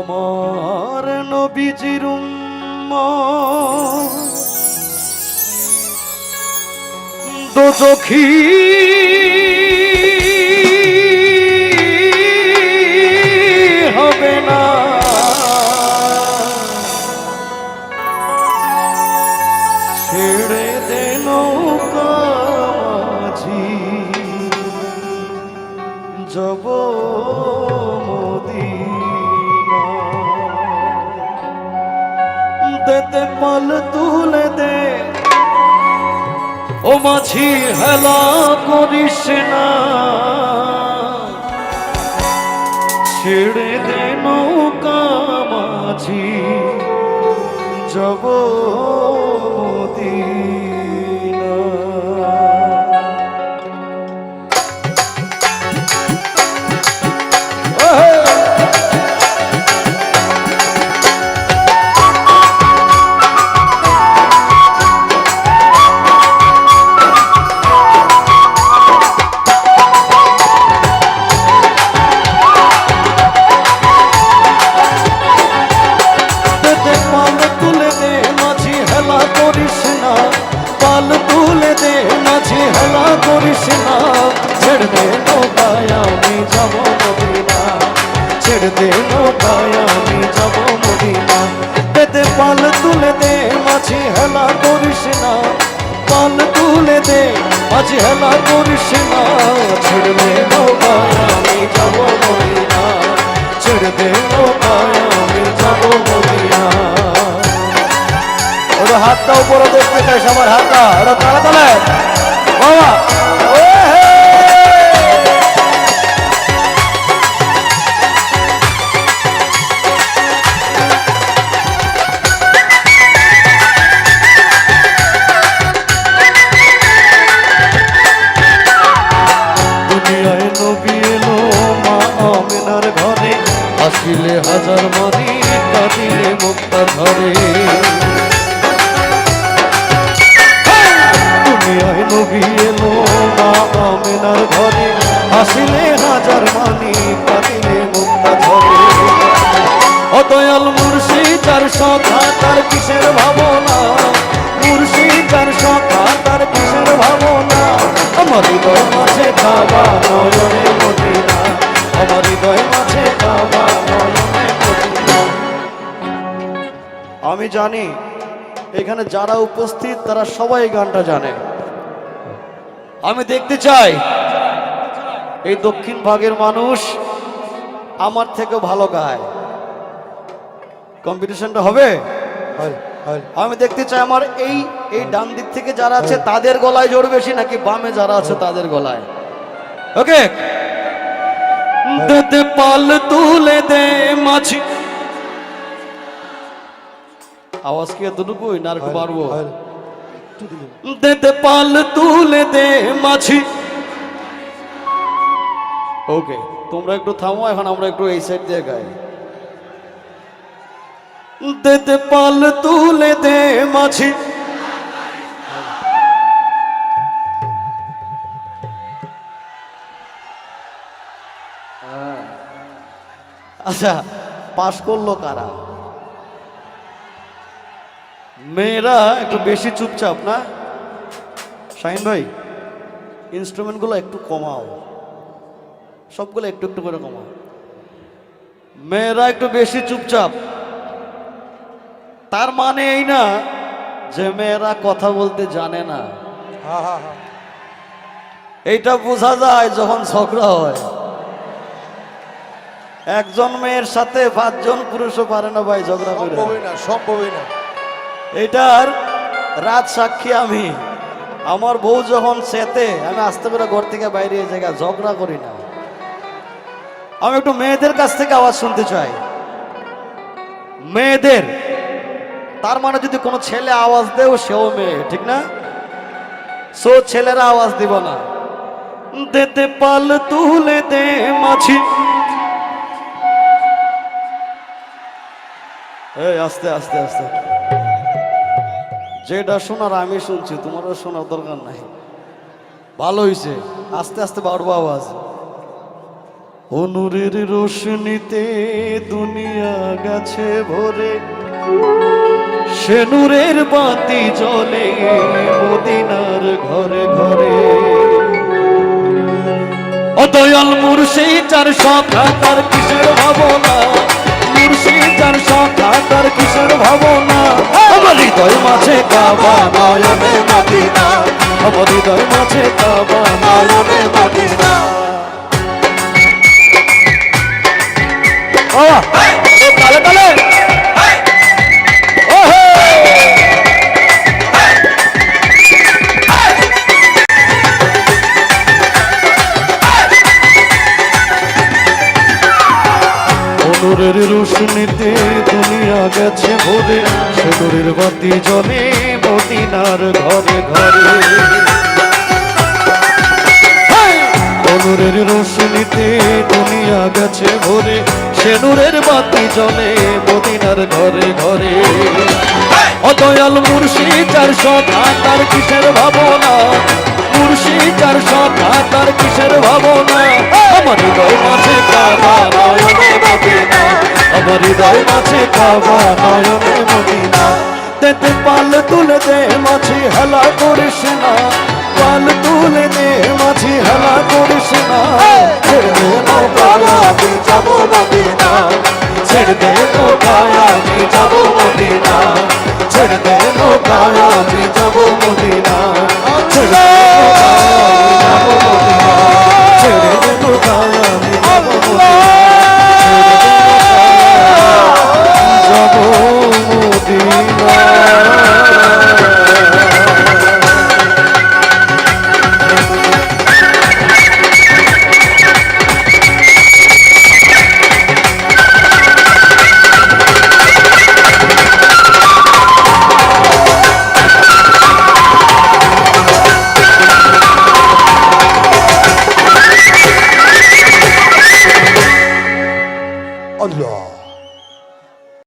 আমার নবীজির দোজখী ও মাঝি হেলা করিস না। ছেড়ে দে নৌকা মাঝি যাব দে, মাঝি হেলা করিস না। পাল তুলে দে, মাঝি হেলা করিস না। ছেড়ে দে নৌকায় আমি যাব মদিনা। ছেড়ে দে নৌকায় আমি যাব মদিনা। ওর হাতটা উপরে দেখতে চাই সবার হাতটা, ওরা তালা তালে। বাবা! আসিলে হাজার মারি কাঁদিলে মুক্তার তুমি দুনিয়ায় নবী এলো মা আমিনার ঘরে। আসিলে হাজার মানি কাঁদিলে মুক্তা ধরে। অদয়াল মুর্শি তার সখা জানি। এখানে যারা উপস্থিত তারা সবাই গানটা জানে। আমি দেখতে চাই এই দক্ষিণ ভাগের মানুষ আমার থেকে ভালো গায়। কম্পিটিশনটা হবে? আমি দেখতে চাই আমার এই এই ডান দিক থেকে যারা আছে তাদের গলায় জোর বেশি নাকি বামে যারা আছে তাদের গলায়? ওকে পাল তুলে দে মাঝি। আওয়াজ কি এতটুকুই না একটু বাড়বো? দে দে পাল তুলে দে মাঝি। ওকে তোমরা একটু থামো এখন আমরা একটু এই সাইড দিয়ে গাই। দে দে পাল তুলে দে মাঝি। আচ্ছা পাশ করল কারা? মেয়েরা একটু বেশি চুপচাপ না? শাহিন ভাই ইনস্ট্রুমেন্টগুলো একটু কমাও। সবগুলো একটু একটু করে কমাও। মেয়েরা একটু বেশি চুপচাপ। তার মানে এই না যে মেয়েরা কথা বলতে জানে না। এইটা বোঝা যায় যখন ঝগড়া হয়। একজন মেয়ের সাথে পাঁচজন পুরুষও পারে না ভাই ঝগড়া করে। সম্ভবই না সম্ভবই না। এটার রাত সাক্ষী আমি। আমার বউ যখন সেতে, আমি আসতে পেরে ঘর থেকে বাইরে এই জায়গায় ঝগড়া করি না। আমি একটু মেয়েদের কাছ থেকে আওয়াজ শুনতে চাই। মেয়েদের, তার মানে যদি কোনো ছেলে আওয়াজ দেও, সেও মেয়ে, ঠিক না? সো ছেলেরা আওয়াজ দিব না। দেতে পাল তুলে দে মাছি। এই, আস্তে আস্তে আস্তে। যেটা শোনার আমি শুনছি, তোমারও শোনার দরকার নাই। ভালো হয়েছে আস্তে আস্তে বাড়বো আওয়াজ। অনুরের রোশনিতে দুনিয়া গেছে ভরে। সে নূরের বাতি জ্বলে মদিনার ঘরে ঘরে। ও দয়াল মুর্শিদ চার সখা তার কিসের ভাবনা? মুর্শিদ চার সখা তার কিসের ভাবনা? আমার হৃদয় মাঝে কাবা নয়নে মদিনা। আমার হৃদয় মাঝে কাবা নয়নে তালে অনুরের রোশনিতে দুনিয়া গেছে ভরে সেনুরের বাতি জলে মদিনার ঘরে ঘরে। অনুরের রোশনিতে দুনিয়া গেছে ভরে, সেনুরের বাতি জলে মদিনার ঘরে ঘরে। অদয়াল মুর্শিদ চার সখা তার কিসের ভাবনা? মুর্শিদ চার সখা তার কিসের ভাবনা? আমার মাঝে হৃদয় মাঝে কাবা নয়নে মদিনা। তেতে পাল তুলে দে মাঝি হেলা করিস না। পাল তুলে দে মাঝি হেলা করিস না। ছেড়ে দে নৌকায় আমি যাব মদিনা। ছেড়ে দে নৌকায় আমি যাব মদিনা। ছেড়ে দে নৌকায় আমি যাব